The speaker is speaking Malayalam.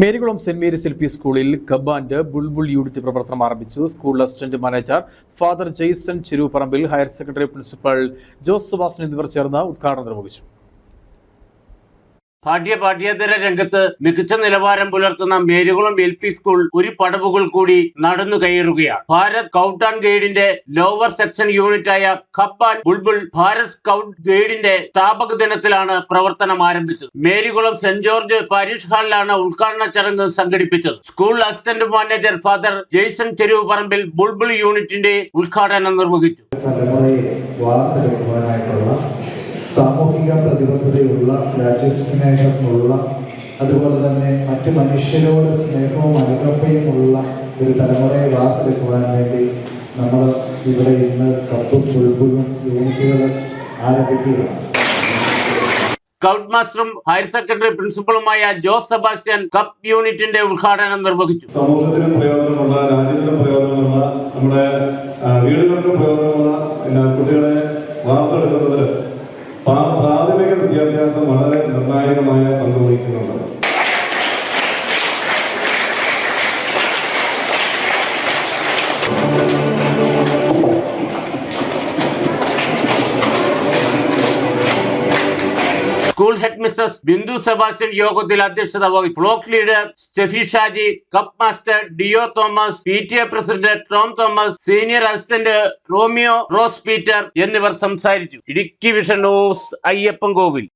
Merikulam Saint Mary's L P സ്കൂളിൽ കബാൻഡ് ബുൾബുൾ യൂണിറ്റ് പ്രവർത്തനം ആരംഭിച്ചു. School assistant manager father Jaison Chiruparambil higher secondary principal Jose Subhasan എന്നിവർ ചേർന്ന് ഉദ്ഘാടനം നിർവഹിച്ചു. പാഠ്യ പാഠ്യേതര രംഗത്ത് മികച്ച നിലവാരം പുലർത്തുന്ന മേരുകുളം എൽ പി സ്കൂൾ ഒരു പടവുകൾ കൂടി നടന്നു കയറുകയാണ്. ഭാരത് സ്കൗട്ട് ആൻഡ് ഗൈഡിന്റെ lower section യൂണിറ്റായ cub and Bulbul Bharat scout ഗൈഡിന്റെ സ്ഥാപക ദിനത്തിലാണ് പ്രവർത്തനം ആരംഭിച്ചത്. മേരികുളം സെന്റ് ജോർജ് പാരീഷ് ഹാളിലാണ് ഉദ്ഘാടന ചടങ്ങ് സംഘടിപ്പിച്ചത്. School assistant manager father Jaison Cheruvuparambil bulbul യൂണിറ്റിന്റെ ഉദ്ഘാടനം നിർവഹിച്ചു. സാമൂഹിക പ്രതിബദ്ധതയുള്ള രാജ്യസ്നേഹമുള്ള അതുപോലെ തന്നെ മറ്റു മനുഷ്യരോട് സ്നേഹവും അനുകമ്പയും ഉള്ള ഒരു തലമുറയെ വാർത്തെടുക്കുവാൻ വേണ്ടി നമ്മൾ ഇവിടെ ഇന്ന് കപ്പും പുൽപ്പുലും യൂണിറ്റുകൾ ആരംഭിക്കുകയാണ്. സ്കൗട്ട് മാസ്റ്ററും ഹയർ സെക്കൻഡറി പ്രിൻസിപ്പളുമായ ജോസ് സെബാസ്റ്റ്യൻ കപ്പ് യൂണിറ്റിന്റെ ഉദ്ഘാടനം നിർവഹിച്ചു. സമൂഹത്തിനും പ്രയോജനമുള്ള രാജ്യത്തിനും പ്രയോജനമുള്ള നമ്മുടെ വീടുകൾക്കും പ്രയോജനമുള്ള കുട്ടികളെ പ്രാഥമിക വിദ്യാഭ്യാസം വളരെ നിർണായകമായ പങ്ക് വഹിക്കുന്നുണ്ട്. School head mistress Bindu Sebastian യോഗത്തിൽ അധ്യക്ഷത വഹിച്ചു. Block leader Steffi Shaji cub master Deo Thomas P T A president Tom Thomas senior assistant Romeo Rose Peter എന്നിവർ സംസാരിച്ചു. Idukki vision news Ayyappan Kovil